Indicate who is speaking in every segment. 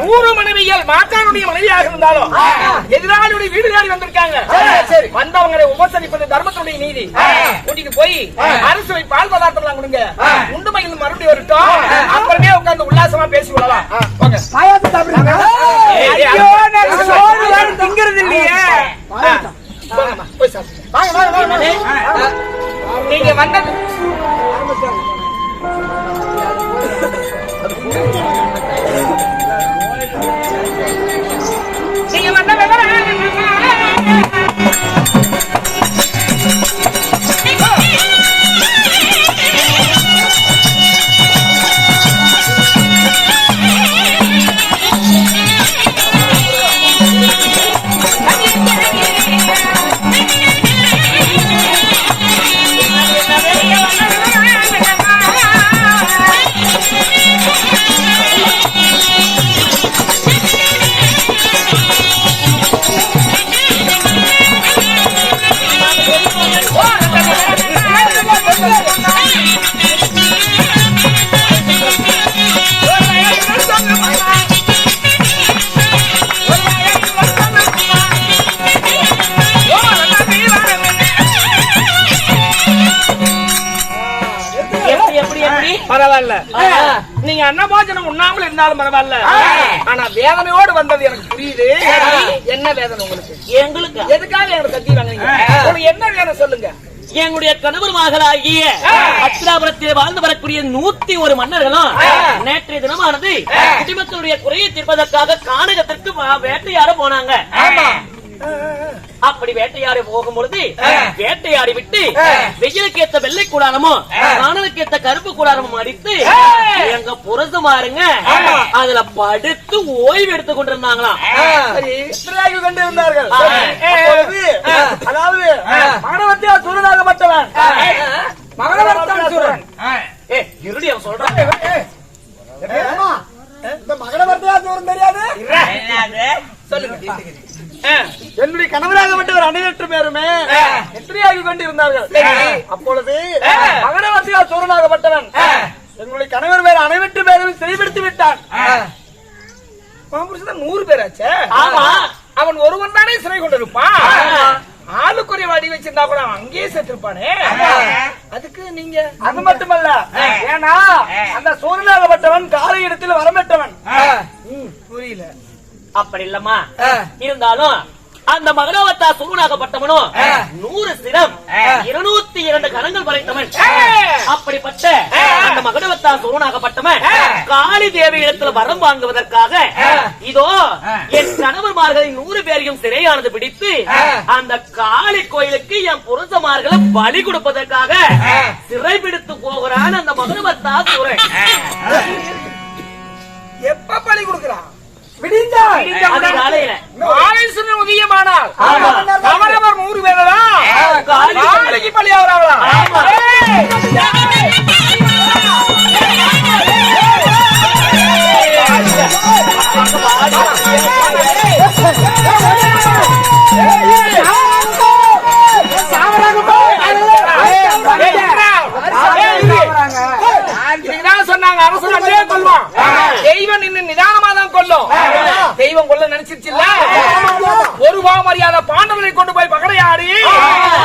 Speaker 1: நூறு மனைவிகள் மாற்றானுடைய மனைவியாக இருந்தாலும் எதிராளியுடைய வீடு தேடி வந்திருக்காங்க
Speaker 2: சரி.
Speaker 1: வந்தவங்களை உபசரிப்பது தர்மத்துடைய நீதி கூட்டிட்டு போய் அரசு பால் பதார்த்தம் எல்லாம் கொடுங்க உண்டு மகிழ்ந்து மறுபடியும் வரட்டும். அப்புறமே உட்கார்ந்து உல்லாசமா பேசி விடலாம் சோறு வேற திங்கிறது இல்லையே சாப்பிடுங்க. நீங்க வந்தது. நீங்க அன்னபோஜனம் உண்ணாமல் இருந்தாலும் பரவாயில்ல. ஆனா வேதனையோடு வந்தது எனக்கு புரியுது. என்ன வேதனை உங்களுக்கு?
Speaker 3: எங்களுக்கு?
Speaker 1: எதுக்காக எனக்கு கத்தி வாங்குறீங்க? உங்களுக்கு என்ன வேணும் சொல்லுங்க?
Speaker 3: எங்களுடைய கணவர் மகளாகிய அத்திராபுரத்தில் வாழ்ந்து வரக்கூடிய நூத்தி ஒரு மன்னர்களும் நேற்றைய தினமானது குடிமக்களுடைய குறையை தீர்ப்பதற்காக கானகத்திற்கு வா- வேட்டையாட போனாங்க. அப்படி வேட்டையாடி போகும் பொழுது வேட்டையாடி விட்டு வெயிலுக்கு ஏத்த வெள்ளை கூடாரமும் காணலுக்கு ஏத்த கருப்பு கூடாரமும் அடித்து எங்க புரசமாருங்க அதுல படுத்து ஓய்வு எடுத்துக் கொண்டிருந்தாங்களாம்
Speaker 1: சரி இஸ்ராயேல் கண்டு இருந்தார்கள்
Speaker 3: ஆ.
Speaker 1: அப்பொழுது, அதாவது மாணவத்தியா சூரனாகப்பட்டவன் மகளவர்த்தான் சூரன்
Speaker 3: ஏ இருடி அவன் சொல்றான்
Speaker 2: இந்த மகட வார்த்தையா தூரம் தெரியாது
Speaker 1: சொல்லுங்க. என்னுடைய கணவராகப்பட்டவர் அனைவற்று பேருமே எத்தனையாக கொண்டு இருந்தார்கள் அப்பொழுது மகனவசியா சூரனாகப்பட்டவன் எங்களுடைய கணவர் பேர் அனைவற்று பேரும் சிறைப்படுத்தி விட்டான். மாம்புருஷன் நூறு பேராச்சே
Speaker 3: ஆமா.
Speaker 1: அவன் ஒருவன் தானே சிறை கொண்டிருப்பான். ஆளுக்குரிய வடி வச்சிருந்தா கூட அவன் அங்கேயே செத்துருப்பானே. அதுக்கு நீங்க அது மட்டுமல்ல. ஏன்னா அந்த சூரனாகப்பட்டவன் காலை இடத்தில் புரியல
Speaker 3: அப்படி இல்லம்மா. இருந்தாலும் அந்த மகனவத்தா சூனாகப்பட்டவனும் நூறு சிரம் இருநூத்தி இரண்டு கரங்கள் படைத்தவன். அப்படிப்பட்ட அந்த மகனவத்தா சூனாகப்பட்டவன் காளி தேவி இடத்துல வரம் வாங்குவதற்காக இதோ என் கணவர்மார்களை நூறு பேரையும் சிறையானது பிடித்து அந்த காளி கோயிலுக்கு என் புருஷமார்களை பலி கொடுப்பதற்காக சிறை பிடித்து போகிறான் அந்த மகனவத்தா சூரன்.
Speaker 1: எப்ப பலி கொடுக்கிறான்?
Speaker 2: விடிந்தால்
Speaker 1: உதயமானால். அவரவர் நூறு பேரெல்லாம்
Speaker 3: காளி-
Speaker 1: பாண்டவரை கொண்டு போய் பகடையாடி.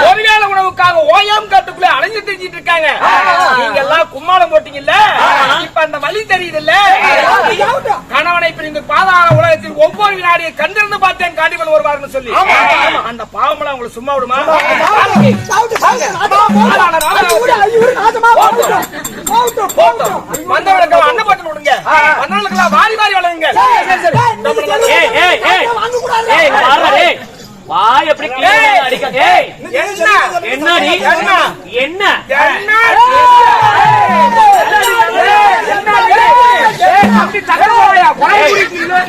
Speaker 1: ஒருவேளை உணவுக்காக ஓயாம் காட்டுக்குள்ள அலைஞ்சு தெரிஞ்சிட்டு இருக்காங்க. நீங்க எல்லாம் கும்மாளம் போட்டீங்கல்ல? இப்ப அந்த வழி தெரியுதுல்ல? கணவனை பிரிந்து பாதாள உலகத்தில் ஒவ்வொரு வினாடியை கண்டிருந்து பார்த்தேன் காண்டிவன் வருவார்னு சொல்லி. அந்த பாவமெல்லாம் உங்களை சும்மா விடுமா? வந்தவர்களுக்கு அன்னப்பட்டு விடுங்க வந்தவர்களுக்கு வாரி வாரி வழங்குங்க
Speaker 3: வாய் எப்படி அடிக்க என்னடி
Speaker 1: என்ன?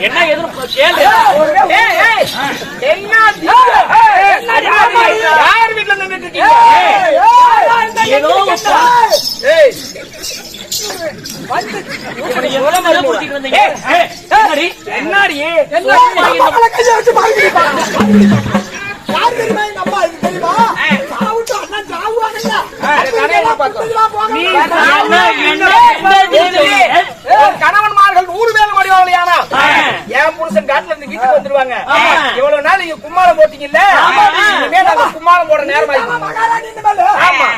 Speaker 3: என்ன எதுவும் கேளு
Speaker 1: யார் வீட்டுல நின்றுட்டு இருக்கீங்க
Speaker 3: என்னடி?
Speaker 1: என்னாடி கணவன்மார்கள் நூறு பேர் மடிவாளியானா என் புருஷன் காட்டுல இருந்து வீட்டுக்கு வந்துருவாங்க இவ்வளவு நாள் நீங்க கும்மாரம் போட்டீங்கல்ல
Speaker 3: ஆமா.
Speaker 1: இனிமே நாங்க கும்மாளம் போட நேரம்
Speaker 2: ஆமா,
Speaker 1: ஆயிடுச்சு
Speaker 2: மகாராணி இனிமேல்.
Speaker 1: ஆமா.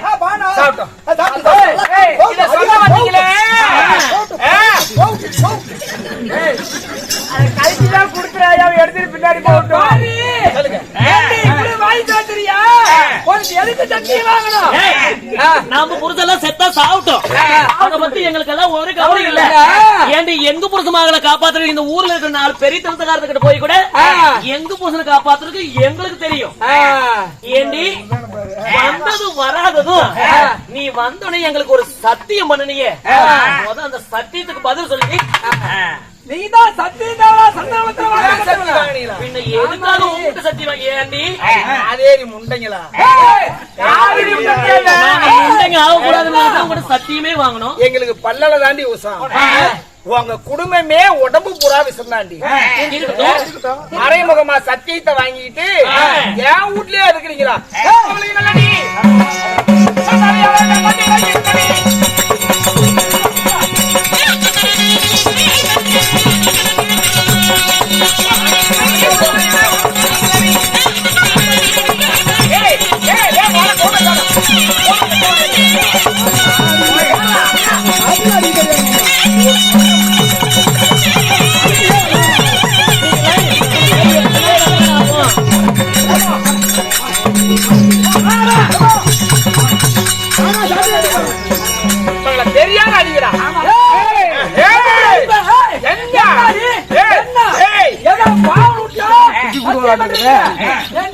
Speaker 1: எதுக்கு வாங்கணும்?
Speaker 3: புருஷெல்லாம் செத்தா சாப்பிட்டோம் அத பத்தி எங்களுக்கு எல்லாம் ஒரு கவலை இல்ல. ஏண்டி எங்க புருஷ மகளை காப்பாத்துறது? இந்த ஊர்ல இருக்கிற நாலு பெரிய தனத்துக்காரர்கிட்ட போய் கூட எங்க புருஷனை காப்பாத்துறதுக்கு எங்களுக்கு தெரியும். ஏண்டி வந்ததும் வராததும் நீ வந்தோடனே எங்களுக்கு ஒரு சத்தியம் பண்ணுனியே. முத அந்த சத்தியத்துக்கு பதில் சொல்லி
Speaker 2: நீதான் சத்தியதாவா சந்தனத்துல
Speaker 3: பின்ன எதுக்காக உங்ககிட்ட சத்தியம் ஏண்டி
Speaker 1: அதேரி முண்டைங்களா?
Speaker 3: நாங்க முண்டைங்க ஆகக்கூடாதுன்னு உங்ககிட்ட சத்தியமே வாங்கணும்.
Speaker 1: எங்களுக்கு பல்லல தாண்டி உசம் உங்க குடும்பமே உடம்பு புறா விசந்தாண்டி. மறைமுகமா சத்தியத்தை வாங்கிட்டு என் வீட்லயே இருக்கிறீங்களா?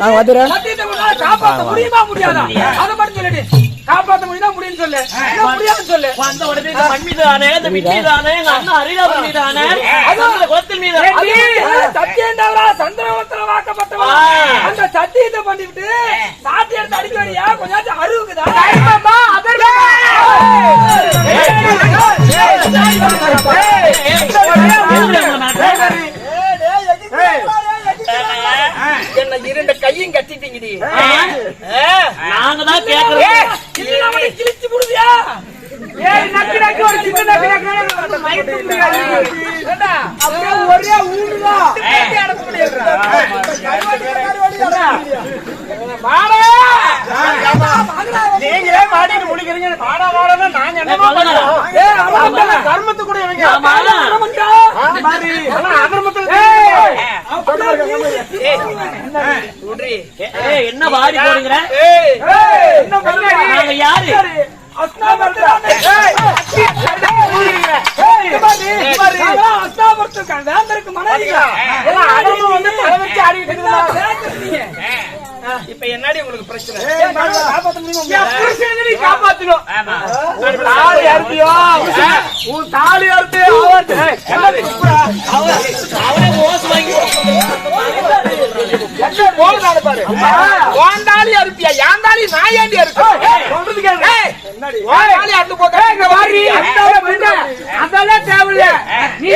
Speaker 2: நான் வந்துடுறேன்.
Speaker 1: சத்தியத்தை முடியுமா முடியாதா? அதை மட்டும் சொல்லிடு. காப்பாத்த முடியுமா முடியும்னு சொல்லு. முடியாதுன்னு சொல்லு.
Speaker 3: வந்த உடனே இந்த மண் இந்த மீதானே எங்க அண்ணன் ஹரிதாபுரம் மீதானே அந்த குளத்தில் மீதானே.
Speaker 1: சத்தியம் தவிர சந்திரவத்துல வாக்கப்பட்டவா. அந்த சத்தியத்தை பண்ணிவிட்டு சாத்தி எடுத்து அடிக்க வரியா கொஞ்சம் அருவுக்குதா? ஒரே ஊடுதான். நீங்களே மாட்டிட்டு முடிக்கிறீங்க. நாங்க அவன் கர்மத்து கூட இவங்க?
Speaker 3: ஆமா.
Speaker 1: அதர்மத்தா மாதிரி அதர்மத்துல ஏய். விடுறி
Speaker 3: ஏய், என்ன? வாரி போடுங்கிற
Speaker 1: ஏய். என்ன பண்ணாடி
Speaker 3: நாங்க யாரு?
Speaker 1: இப்ப என்னடி உங்களுக்கு பிரச்சனை? காப்பாத்தணும்? தாலி அறுத்தியோ உன் தாலி அறுத்து
Speaker 3: அவரே ஓசு வாங்கி
Speaker 1: தாலி அறுப்பியா? நான் ஏண்டி சொல்றது கேளு. அறுத்து போக்க தேவையில்ல. நீ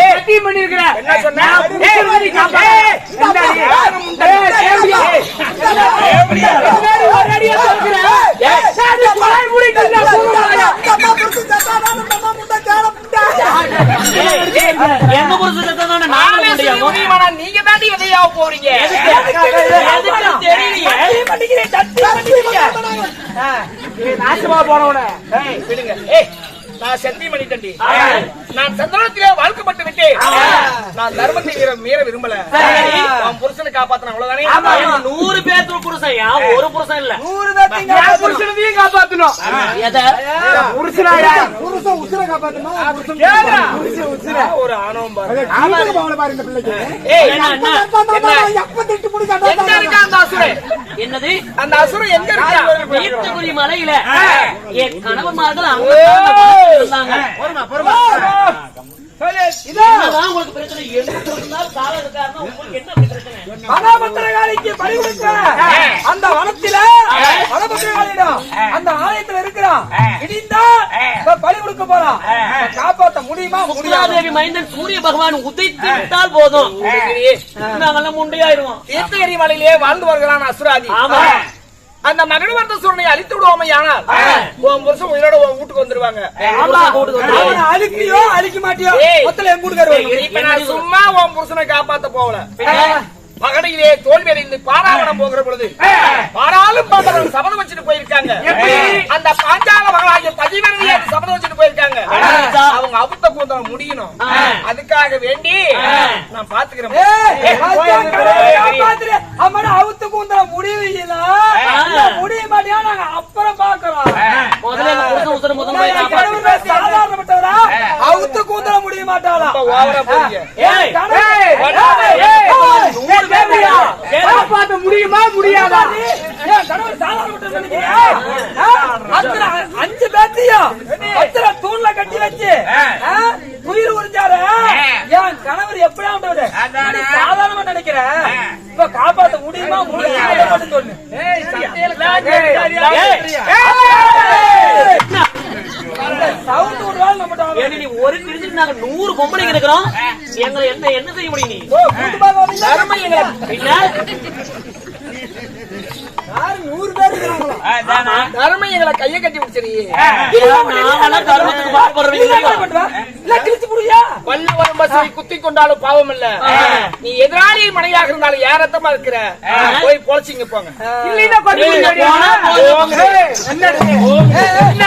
Speaker 1: சத்தியம் பண்ணிருக்கிற என்ன சொன்ன? ஏய் காப்பாத்து. என்னடி ஏய் தேவையா தேவையா என்னடி ஒரு அடியா சொல்றேன் ஏய் சாதி கொலை முடிக்கல சொல்லுவாயா
Speaker 3: எங்க தானே நாங்க
Speaker 1: நானே
Speaker 3: முடியாமோ
Speaker 1: நீங்க தாண்டி எதையா போறீங்க? போனவன நான் சத்தியம் பண்ணிட்டேன்டி நான் சந்தனத்திலே வாழ்க்கப்பட்டு விட்டேன் நான் தர்மத்தை மீற மீற விரும்பல உன் புருஷனை காப்பாத்தன அவ்வளவுதானே?
Speaker 3: எனக்கு நூறு பேர்த்து புருஷன் ஒரு புருஷன் இல்ல.
Speaker 1: என் புருஷனையும் காப்பாத்தணும். புருஷனாயா
Speaker 2: புருஷன் உசுரை
Speaker 1: ஒரு ஆணவம்
Speaker 3: என்னது?
Speaker 1: அந்த அசுரன் எங்க இருக்கா?
Speaker 3: மலையில. என் கணவன்மார்கள் அங்க
Speaker 1: ஓய்.
Speaker 3: இருந்தாங்க
Speaker 2: வனபத்திரகாளிக்கு பறி கொடுக்க! அந்த வனத்தில வனபத்திரகாளியிடம் அந்த ஆலயத்துல இருக்கிற இருக்கிறான் இடிந்தா பலி கொடுக்க போறான். காப்பாத்த முடியுமா? முடியாது.
Speaker 3: மைந்தன் சூரிய பகவான் உதைத்து விட்டால் போதும். நாங்கெல்லாம் முண்டையாயிருவோம்
Speaker 1: தீர்த்தகிரி மலையிலே வாழ்ந்து வருகிறான் அசுராதி.
Speaker 3: ஆமா.
Speaker 1: அந்த மகனவர்த்த சூரனை அழித்து விடுவோமே ஆனால் உன் புருஷன் உயிரோட உன் வீட்டுக்கு வந்துருவாங்க.
Speaker 2: அழிப்பியோ அழிக்க மாட்டியோ. மொத்தல என்
Speaker 1: நான் சும்மா உன் புருஷனை காப்பாத்த போகல. மகனையிலே தோல்வி அடைந்து பாராவணம் போகிற பொழுது பாராளும் பாண்டவர்கள் சபதம் வச்சுட்டு போயிருக்காங்க. அந்த பாஞ்சால மகளாகிய பதிவரணியை சபதம் வச்சுட்டு போயிருக்காங்க. அவங்க அவுத்த கூந்தம் முடியணும். அதுக்காக வேண்டி நான் பாத்துக்கிறேன்.
Speaker 2: முடியல முடிய மாட்டியா நாங்க அப்புறம் பாக்குறோம் சாதாரணப்பட்டவரா அவுத்து கூந்தல முடிய மாட்டாளா? காப்பாத்த முடியுமா முடியாதா அஞ்சு பேர்த்தையும் அத்தனை தூண்ல கட்டி வச்சு? உயிர் உறிஞ்சாரு என் கணவர் எப்படி ஆண்டவரு சாதாரணமா நினைக்கிற இப்ப காப்பாத்த முடியுமா முடியாத
Speaker 3: நீ ஒரு கிழிஞ்சிட்டு நாங்க நூறு பொம்பளைங்க இருக்கிறோம் எங்களை என்ன என்ன செய்ய முடியும் நீ
Speaker 2: ஓ கூட்டு பார்க்க வந்தீங்க?
Speaker 1: தர்மம் எங்களை
Speaker 3: பின்ன
Speaker 2: யாரு நூறு பேர் இருக்கிறாங்களா
Speaker 1: தர்மம் எங்களை கையை கட்டி வரும் பசுவை குத்தி கொண்டாலும் பாவம் இல்ல. நீ எதிராளி மனையாக இருந்தாலும் ஏறத்தமா இருக்கிற? போய் பொழைச்சிங்க போங்க? என்ன?